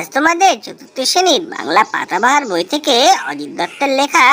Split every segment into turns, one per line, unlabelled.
আজ তোমাদের চতুর্থ শ্রেণির বাংলা পাতাবাহার বই থেকে অজিত দত্তের লেখা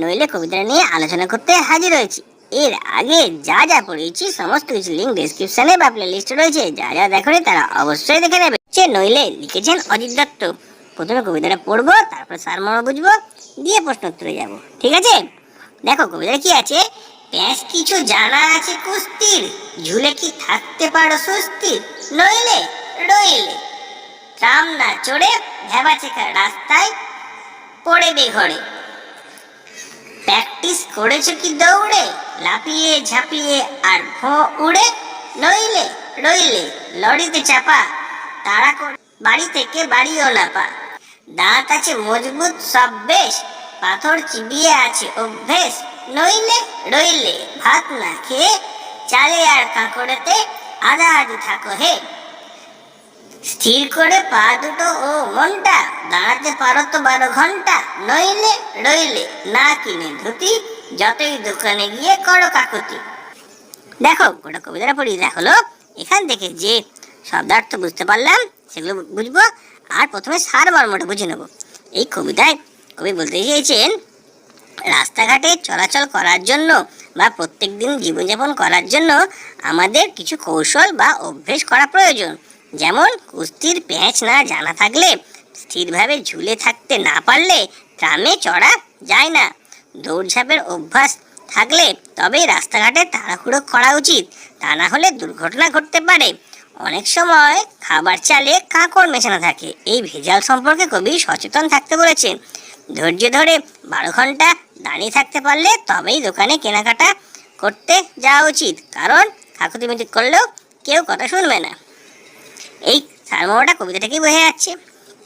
নইলে কবিতা নিয়ে আলোচনা করতে হাজির হয়েছি। এর আগে যা যা পড়েছি, সমস্ত কিছু লিঙ্ক ডেসক্রিপশনে বা প্লে লিস্টে রয়েছে। যা যা দেখনি তারা অবশ্যই দেখে নেবে। সে নইলে লিখেছেন অজিত দত্ত। প্রথমে কবিতাটা পড়ব, তারপর সারমর্ম বুঝব, দিয়ে প্রশ্ন উত্তরে যাব। ঠিক আছে? দেখো কবিতাটা কি আছে? প্যাঁচ কিছু জানা আছে কুস্তির, ঝুলে কি থাকতে পারো সুস্থির, নইলে রইলে ট্রাম না চড়ে ভেবা চেখা রাস্তায় পড়ে ঘরে। প্র্যাকটিস করেছ কি দৌড়ে? লাফিয়ে ঝাঁপিয়ে আর ভো উড়ে? নইলে, রইলে, লরিতে চাপা তারা বাড়ি থেকে বাড়িও না পা দাঁত আছে মজবুত, সব বেশ, পাথর চিবিয়ে আছে অভ্যেস। নইলে, রইলে, ভাত না খেয়ে চালে আর কাঁকড়েতে আধা আধি থাকো হে। স্থির করে পা দুটো ও মনটা, দাঁড়াতে পারো তো বারো ঘণ্টা। নইলে রইলে, না কিনে ধুতি, যতই দোকানে গিয়ে করো কাকুতি। দেখো, গোটা কবিতাটা পড়ি দেখল এখান থেকে যে শব্দার্থ বুঝতে পারলাম, সেগুলো বুঝব, আর প্রথমে সার মর্মটা বুঝে নেব। এই কবিতায় কবি বলতে চেয়েছেন, রাস্তাঘাটে চলাচল করার জন্য বা প্রত্যেক দিন জীবনযাপন করার জন্য আমাদের কিছু কৌশল বা অভ্যেস করা প্রয়োজন। যেমন কুস্তির প্যাঁচ না জানা থাকলে, স্থিরভাবে ঝুলে থাকতে না পারলে ট্রামে চড়া যায় না। দৌড়ঝাঁপের অভ্যাস থাকলে তবেই রাস্তাঘাটে তাড়াহুড়ো করা উচিত। তা না হলে দুর্ঘটনা ঘটতে পারে। অনেক সময় খাবার চালে কাঁকড় মেশানো থাকে। এই ভেজাল সম্পর্কে কবি সচেতন থাকতে বলেছেন। ধৈর্য ধরে বারো ঘণ্টা দাঁড়িয়ে থাকতে পারলে তবেই দোকানে কেনাকাটা করতে যাওয়া উচিত। কারণ কাকুতি মিটি করলেও কেউ কথা শুনবে না। এই সারমর্মটা কবিতাটাকেই বোঝা যাচ্ছে।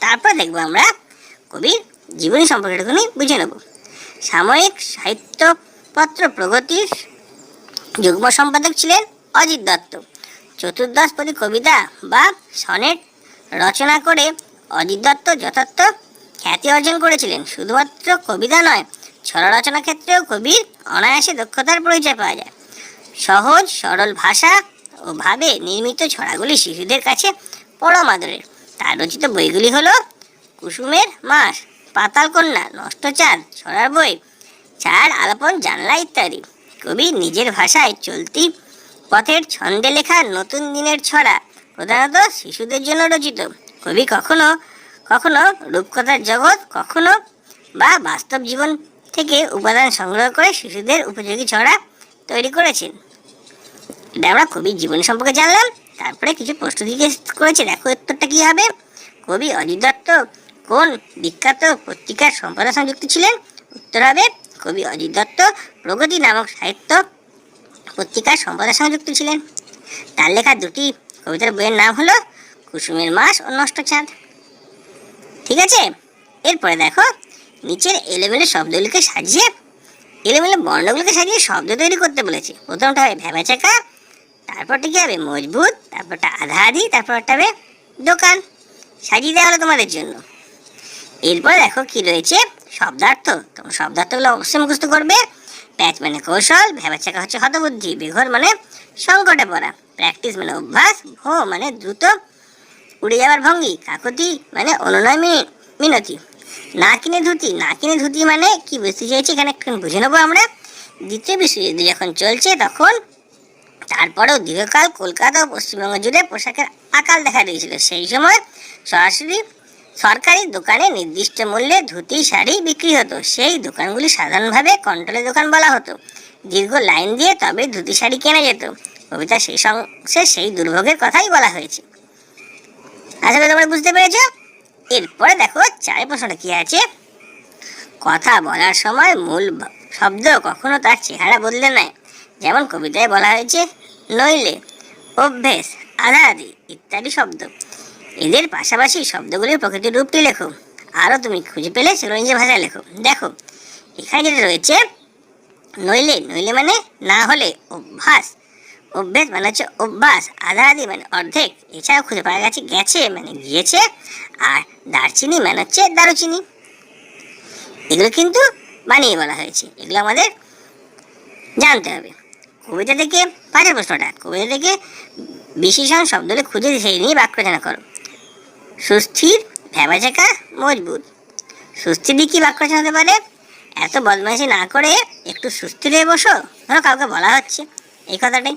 তারপর দেখব আমরা কবির জীবনী সম্পর্কে একটুখানি বুঝে নেব। সাময়িক সাহিত্যপত্র প্রগতির যুগ্ম সম্পাদক ছিলেন অজিত দত্ত। চতুর্দশপদী কবিতা বা সনেট রচনা করে অজিত দত্ত যথার্থ খ্যাতি অর্জন করেছিলেন। শুধুমাত্র কবিতা নয় ছড়া রচনা ক্ষেত্রেও কবির অনায়াসে দক্ষতার পরিচয় পাওয়া যায়। সহজ, সরল ভাষা ও ভাবে নির্মিত ছড়াগুলি শিশুদের কাছে পরম আদরের তার রচিত বইগুলি হলো কুসুমের মাস, পাতাল কন্যা, নষ্ট চাঁদ ছড়ার বই, চার আলাপন, জানলা ইত্যাদি। কবি নিজের ভাষায় চলতি পথের ছন্দে লেখা নতুন দিনের ছড়া, প্রধানত শিশুদের জন্য রচিত। কবি কখনো কখনো রূপকথার জগৎ, কখনো বা বাস্তব জীবন থেকে উপাদান সংগ্রহ করে শিশুদের উপযোগী ছড়া তৈরি করেছেন। এটা আমরা কবির জীবন সম্পর্কে জানলাম। তারপরে কিছু প্রশ্ন জিজ্ঞেস করেছে, দেখো উত্তরটা কি হবে? কবি অজিত দত্ত কোন বিখ্যাত পত্রিকার সম্পাদক সংযুক্ত ছিলেন? উত্তর হবে কবি অজিত দত্ত, প্রগতি নামক সাহিত্য পত্রিকার সম্পাদক সংযুক্ত ছিলেন। তার লেখা দুটি কবিতার বইয়ের নাম হলো কুসুমের মাস ও নষ্ট চাঁদ ঠিক আছে? এরপরে দেখো, নিচের এলেমেলে শব্দগুলিকে সাজিয়ে, এলেমেলে বর্ণগুলোকে সাজিয়ে শব্দ তৈরি করতে বলেছে। প্রথমটা হবে ভেবাচাকা তারপরটা কি হবে? মজবুত, তারপরটা আধা আধি তারপরটা হবে দোকান। সাজিয়ে দেওয়া হলো তোমাদের জন্য। এরপর দেখো কি রয়েছে? শব্দার্থ। তোমার শব্দার্থগুলো অবশ্যই মুখস্থ করবে। প্যাচ মানে কৌশল ভেবাচাকা হচ্ছে হতবুদ্ধি। বেঘর মানে সংকটে পড়া। প্র্যাকটিস মানে অভ্যাস, ভো মানে দ্রুত উড়ে যাওয়ার ভঙ্গি। কাকতি মানে অনুনয় মিনতি। না কিনে ধুতি, না কিনে ধুতি মানে কি বুঝতে চাইছি? এখানে একটু বুঝে নেব আমরা। দ্বিতীয় বিশ্বযুদ্ধ যখন চলছে তখন তারপরেও দীর্ঘকাল কলকাতা ও পশ্চিমবঙ্গ জুড়ে পোশাকের আকাল দেখা দিয়েছিল। সেই সময় সরাসরি সরকারি দোকানে নির্দিষ্ট মূল্যে ধুতি, শাড়ি বিক্রি হতো। সেই দোকানগুলি সাধারণভাবে কন্ট্রোলের দোকান বলা হতো। দীর্ঘ লাইন দিয়ে তবে ধুতি, শাড়ি কেনা যেত। কবিতা সেই অংশে সেই দুর্ভোগের কথাই বলা হয়েছে। আশা করি তোমরা বুঝতে পেরেছ? এরপরে দেখো, চারের প্রশ্নটা কী আছে? কথা বলার সময় মূল শব্দ কখনো তার চেহারা বদলে নেয়। যেমন কবিতায় বলা হয়েছে, নইলে অভ্যেস আধা আধি ইত্যাদি শব্দ। এদের পাশাপাশি শব্দগুলির প্রকৃতির রূপটি লেখো। আরও তুমি খুঁজে পেলে সেগুলো নিজের ভাষায় লেখো। দেখো, এখানে যেটা রয়েছে, নইলে নইলে মানে না হলে অভ্যাস। অভ্যেস মানে হচ্ছে অভ্যাস আধি মানে অর্ধেক। এছাড়াও খুঁজে পাওয়া গেছে গেছে মানে গিয়েছে, আর দারচিনি মানে হচ্ছে দারুচিনি। এগুলো কিন্তু বানিয়ে বলা হয়েছে। এগুলো আমাদের জানতে হবে। কবিতা থেকে পাঁচের প্রশ্নটা, কবিতা থেকে বিশেষণ শব্দগুলো খুঁজে সেই নিয়ে বাক্য রচনা করো। সুস্থির ভেবাচাকা মজবুত। সুস্থি দিয়ে বাক্য রচনা হতে পারে? এত বদমাইশি না করে একটু সুস্থির হয়ে বসো, ধরো কাউকে বলা হচ্ছে। এই কথাটাই।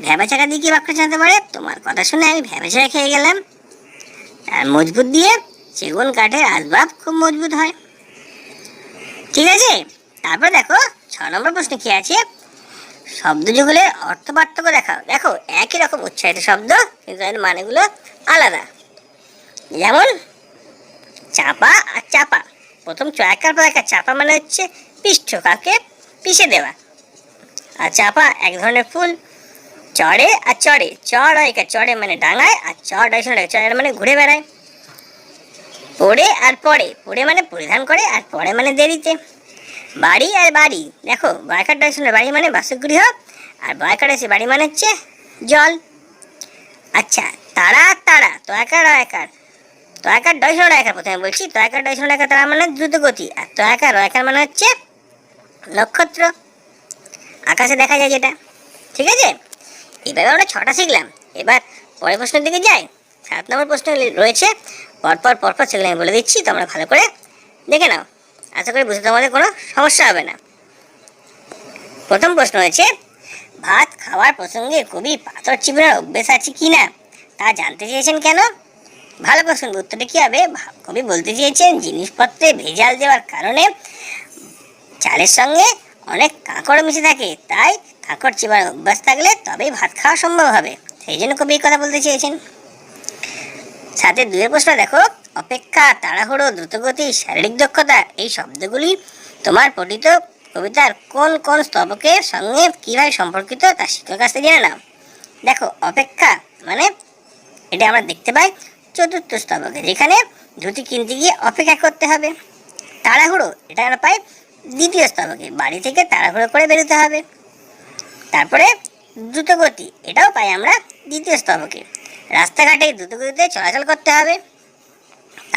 ভেবাচাকা দিয়ে কি বাক্য রচনা হতে পারে? তোমার কথা শুনে আমি ভেবাচাকা খেয়ে গেলাম। আর মজবুত দিয়ে সেগুন কাঠের আসবাব খুব মজবুত হয়। ঠিক আছে? তারপর দেখো, ছ নম্বর প্রশ্ন কি আছে? শব্দ যুগলের অর্থ পার্থক্য দেখাও। দেখো, একই রকম উচ্চারিত শব্দ কিন্তু এর মানেগুলো আলাদা। যেমন, চাপা আর চাপা। প্রথম চয়াকার পর একটা চাপা মানে হচ্ছে পিষ্ঠ কাকে পিষে দেওয়া। আর চাপা এক ধরনের ফুল, চড়ে আর চড়ে। চড় একা, চড়ে মানে ডাঙায়, আর চড় শোনা চড়ে মানে ঘুরে বেড়ায়। পড়ে আর পড়ে। পড়ে মানে পরিধান করে, আর পড়ে মানে দেরিতে। বাড়ি আর বাড়ি। দেখো বয়কার ডাইশনের বাড়ি মানে বাসগৃহ আর বয়কার এসে বাড়ি মানে হচ্ছে জল। আচ্ছা তারা তারা, তয়াকার রয়াকার তয়াকার ডয়সন রয়াকার প্রথমে বলছি, তয়াকার ডয়সন রয়াকার তারা মানে দ্রুত গতি আর তয়াকার রয়াকার মানে হচ্ছে নক্ষত্র। আকাশে দেখা যায় যেটা, ঠিক আছে? এভাবে আমরা ছটা শিখলাম। এবার পরের প্রশ্নের দিকে যাই। সাত নম্বর প্রশ্ন রয়েছে, পরপর পরপর সেগুলো আমি বলে দিচ্ছি, তোমরা ভালো করে দেখে নাও। আশা করি বুঝতে তোমাদের কোনো সমস্যা হবে না। প্রথম প্রশ্ন হয়েছে, ভাত খাওয়ার প্রসঙ্গে কবি পাথর চিবড়ার অভ্যেস আছে কি না? তা জানতে চেয়েছেন কেন? ভালো প্রশ্ন উত্তরটা কী হবে? কবি বলতে চেয়েছেন, জিনিসপত্রে ভেজাল দেওয়ার কারণে চালের সঙ্গে অনেক কাঁকড় মিশে থাকে, তাই কাঁকড় চিবার অভ্যাস থাকলে তবেই ভাত খাওয়া সম্ভব হবে। সেই জন্য কবি কথা বলতে চেয়েছেন। সাথে দুয়ের প্রশ্ন দেখো অপেক্ষা, তাড়াহুড়ো, দ্রুতগতি, শারীরিক দক্ষতা, এই শব্দগুলি তোমার পঠিত কবিতার কোন কোন স্তবকের সঙ্গে কীভাবে সম্পর্কিত তা শিক্ষক কাছ থেকে জেনে নাও। দেখো, অপেক্ষা মানে এটা আমরা দেখতে পাই চতুর্থ স্তবকে, যেখানে ধুতি কিনতে গিয়ে অপেক্ষা করতে হবে। তাড়াহুড়ো, এটা আমরা পাই দ্বিতীয় স্তবকে, বাড়ি থেকে তাড়াহুড়ো করে বেরোতে হবে। তারপরে দ্রুতগতি, এটাও পাই আমরা দ্বিতীয় স্তবকে, রাস্তাঘাটে দ্রুতগতিতে চলাচল করতে হবে।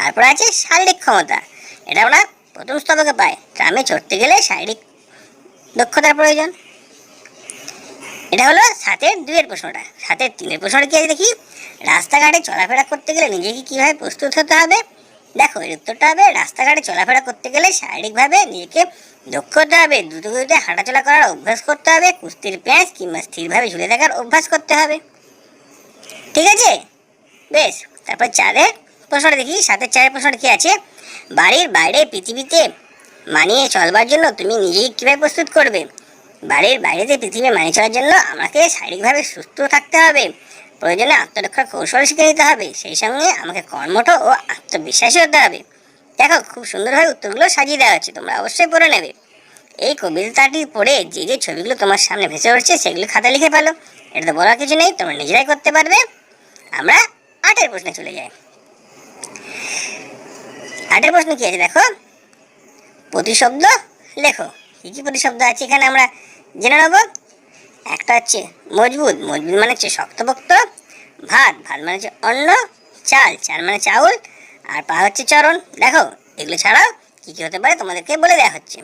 তারপর আছে শারীরিক ক্ষমতা। এটা আমরা প্রথম স্তবকে পাই। ট্রামে চড়তে গেলে শারীরিক দক্ষতার প্রয়োজন। এটা হলো সাতের দুইয়ের প্রশ্নটা। সাতের তিনের প্রশ্নটা কি আছে দেখি? রাস্তাঘাটে চলাফেরা করতে গেলে নিজেকে কীভাবে প্রস্তুত হতে হবে? দেখো, এর উত্তরটা হবে, রাস্তাঘাটে চলাফেরা করতে গেলে শারীরিকভাবে নিজেকে দক্ষ হতে হবে দ্রুতগতিতে হাঁটাচলা করার অভ্যাস করতে হবে, কুস্তির প্যাঁচ কিংবা স্থিরভাবে ঝুলে থাকার অভ্যাস করতে হবে। ঠিক আছে? বেশ, তারপর চারের প্রশ্নটা দেখি, সাতের চারের প্রশ্নটা কি আছে? বাড়ির বাইরে পৃথিবীতে মানিয়ে চলবার জন্য তুমি নিজেই কীভাবে প্রস্তুত করবে? বাড়ির বাইরেতে পৃথিবী মানিয়ে চলার জন্য আমাকে শারীরিকভাবে সুস্থ থাকতে হবে। প্রয়োজনে আত্মরক্ষার কৌশল শিখে নিতে হবে। সেই সঙ্গে আমাকে কর্মঠ ও আত্মবিশ্বাসী হতে হবে। দেখো, খুব সুন্দরভাবে উত্তরগুলো সাজিয়ে দেওয়া হচ্ছে তোমরা অবশ্যই পড়ে নেবে। এই কবিতাটি পড়ে যে যে ছবিগুলো তোমার সামনে ভেসে উঠছে, সেগুলো খাতা লিখে ফেলো। এটা তো বলার কিছু নেই, তোমরা নিজেরাই করতে পারবে। আমরা আটের প্রশ্নে চলে যাই। আটের প্রশ্ন কি আছে? দেখো। প্রতিশব্দ লেখো। কী কী প্রতিশব্দ আছে এখানে আমরা জেনে নেব। একটা হচ্ছে মজবুত। মজবুত মানে হচ্ছে শক্তপোক্ত। ভাত। ভাত মানে হচ্ছে অন্ন। চাল। চাল মানে চাউল আর পা হচ্ছে চরণ। দেখো, এগুলো ছাড়াও কী কী হতে পারে তোমাদেরকে বলে দেওয়া হচ্ছে।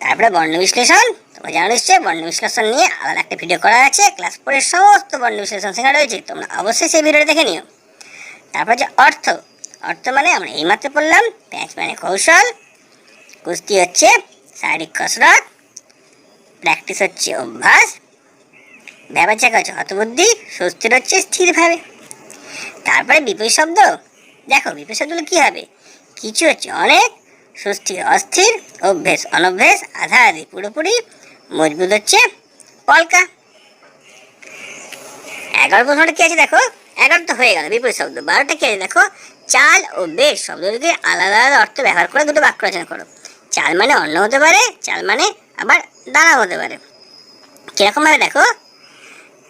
তারপরে বর্ণ বিশ্লেষণ। তোমরা জানো নিশ্চয়ই, বর্ণ বিশ্লেষণ নিয়ে আলাদা একটা ভিডিও করা আছে। ক্লাস ফোরের সমস্ত বর্ণ বিশ্লেষণ শেখা রয়েছে। তোমরা অবশ্যই সেই ভিডিওটা দেখে নিও। তারপর হচ্ছে অর্থ। অর্থ মানে আমরা এইমাত্র পড়লাম প্যাঁচ মানে কৌশল। কুস্তি হচ্ছে শারীরিক কসরত প্র্যাকটিস হচ্ছে অভ্যাস ব্যবচাক হচ্ছে হতবুদ্ধি, সুস্থির হচ্ছে স্থিরভাবে। তারপরে বিপরীত শব্দ, দেখো বিপরীত শব্দগুলো কী হবে? কিছু হচ্ছে অনেক, সুস্থির, অস্থির, অভ্যেস, অনভ্যেস আধা আধি পুরোপুরি, মজবুত হচ্ছে পলকা। এগারো প্রশ্নটা কি আছে দেখো? এগারো তো হয়ে গেল, বিপরীত শব্দ। বারোটা কি আছে দেখো? চাল ও বেশ শব্দগুলিকে আলাদা আলাদা অর্থ ব্যবহার করে দুটো বাক্য রচনা করো। চাল মানে অন্ন হতে পারে, চাল মানে আবার দানা হতে পারে। কিরকমভাবে দেখো?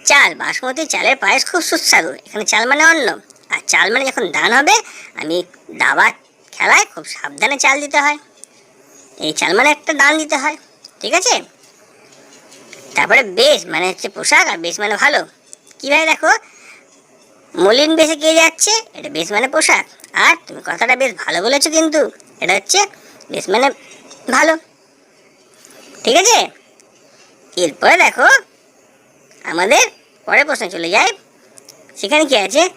চাল, বাসমতি চালের পায়েস খুব সুস্বাদু। এখানে চাল মানে অন্ন। আর চাল মানে যখন দান হবে, আমি দাবা খেলায় খুব সাবধানে চাল দিতে হয়। এই চাল মানে একটা দান দিতে হয়। ঠিক আছে? তারপরে বেশ মানে হচ্ছে পোশাক, আর বেশ মানে ভালো। কীভাবে দেখো? মলিন বেশে কে যাচ্ছে? এটা বেশ মানে পোশাক। আর তুমি কথাটা বেশ ভালো বলেছ কিন্তু। এটা হচ্ছে বেশ মানে ভালো। ঠিক আছে? এরপরে দেখো, আমাদের পরের প্রশ্ন চলে যায় সেখানে কি আছে?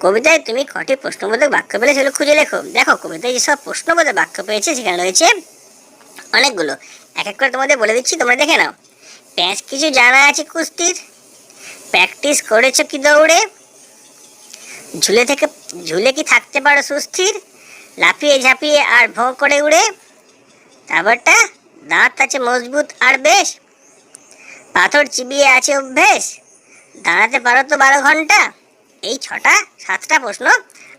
কবিতায় তুমি কটি প্রশ্নবোধক বাক্য পেলে সেগুলো খুঁজে লেখো। দেখো, কবিতায় যেসব প্রশ্নবোধক বাক্য পেয়েছে, সেখানে রয়েছে অনেকগুলো। এক এক করে তোমাদের বলে দিচ্ছি, তোমরা দেখে নাও। প্যাঁচ কিছু জানা আছে কুস্তির। প্র্যাকটিস করেছ কি দৌড়ে? ঝুলে থেকে, ঝুলে কি থাকতে পারো সুস্থির? লাফিয়ে ঝাঁপিয়ে আর ভোঁ করে উড়ে। তারপরটা দাঁত আছে মজবুত আর বেশ। পাথর চিবিয়ে আছে অভ্যেস। দাঁড়াতে পারো তো বারো ঘণ্টা। এই ছটা, সাতটা প্রশ্ন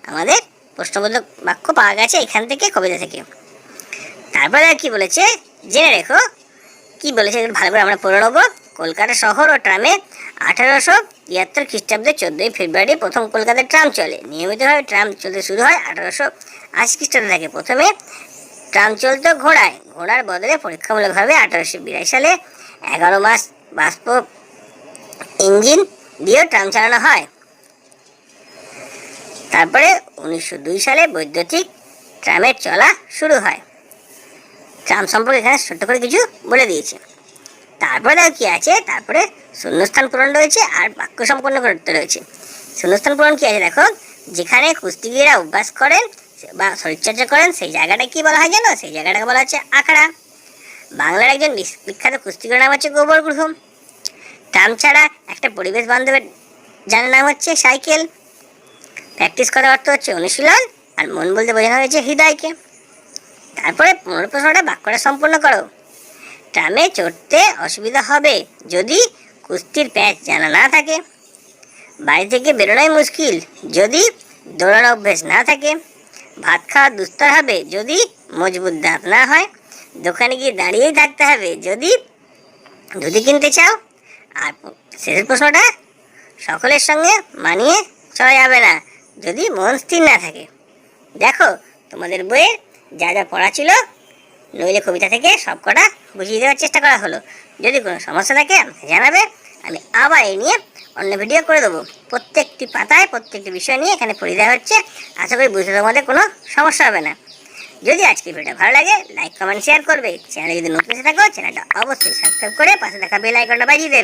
আমাদের প্রশ্নবোধক বাক্য পাওয়া গেছে এখান থেকে কবিতা থেকে। তারপরে কি বলেছে? জেনে রেখো। কি বলেছে? ভালো করে আমরা পড়ে নেব। কলকাতা শহর ও ট্রামে আঠারোশো তিয়াত্তর খ্রিস্টাব্দে চোদ্দোই ফেব্রুয়ারি প্রথম কলকাতায় ট্রাম চলে। নিয়মিতভাবে ট্রাম চলতে শুরু হয় আঠারোশো আশি খ্রিস্টাব্দ। থেকে প্রথমে ট্রাম চলতো ঘোড়ায়। ঘোড়ার বদলে পরীক্ষামূলকভাবে আঠারোশো বিরাশি সালে এগারো মাস বাষ্প ইঞ্জিন দিয়েও ট্রাম চালানো হয়। তারপরে উনিশশো দুই সালে বৈদ্যুতিক ট্রামের চলা শুরু হয়। ট্রাম সম্পর্কে এখানে ছোট্ট করে কিছু বলে দিয়েছে। তারপরে কি আছে? তারপরে শূন্যস্থান পূরণ রয়েছে আর বাক্য সম্পন্ন করতে রয়েছে। শূন্যস্থান পূরণ কি আছে দেখো? যেখানে কুস্তিগিরা অভ্যাস করেন বা শরীরচর্চা করেন, সেই জায়গাটা কি বলা হয় জানো? সেই জায়গাটাকে বলা হচ্ছে আখড়া। বাংলার একজন বিখ্যাত কুস্তিগির নাম হচ্ছে গোবর গ্রহম ট্রাম ছাড়া একটা পরিবেশ বান্ধবের যার নাম হচ্ছে সাইকেল। প্র্যাকটিস করার অর্থ হচ্ছে অনুশীলন আর মন বলতে বোঝানো হয়েছে হৃদয়কে। তারপরে পনেরো প্রশ্নটা বাক্যটা সম্পূর্ণ করো। ট্রামে চড়তে অসুবিধা হবে যদি কুস্তির প্যাচ জানা না থাকে। বাড়ি থেকে বেরোনোই মুশকিল যদি দৌড়ানো অভ্যেস না থাকে। ভাত খাওয়া দুস্তর হবে যদি মজবুত দাঁত না হয়। দোকানে গিয়ে দাঁড়িয়েই থাকতে হবে যদি ধুতি কিনতে চাও। আর শেষের প্রশ্নটা, সকলের সঙ্গে মানিয়ে চলা যাবে না যদি মন স্থির না থাকে। দেখো, তোমাদের বইয়ে যা যা পড়া ছিল নইলে কবিতা থেকে সব কটা বুঝিয়ে দেওয়ার চেষ্টা করা হলো। যদি কোনো সমস্যা থাকে জানাবে, আমি আবার এই নিয়ে অন্য ভিডিও করে দেবো। প্রত্যেকটি পাতায়, প্রত্যেকটি বিষয় নিয়ে এখানে পড়ে দেওয়া হচ্ছে। আশা করি বুঝতে তোমাদের কোনো সমস্যা হবে না। যদি আজকে ভিডিওটা ভালো লাগে লাইক কমেন্ট শেয়ার করবে। চ্যানেলে যদি নতুন এসে থাকো, চ্যানেলটা অবশ্যই সাবস্ক্রাইব করে পাশে থাকা বেল আইকনটা বাজিয়ে দেবে।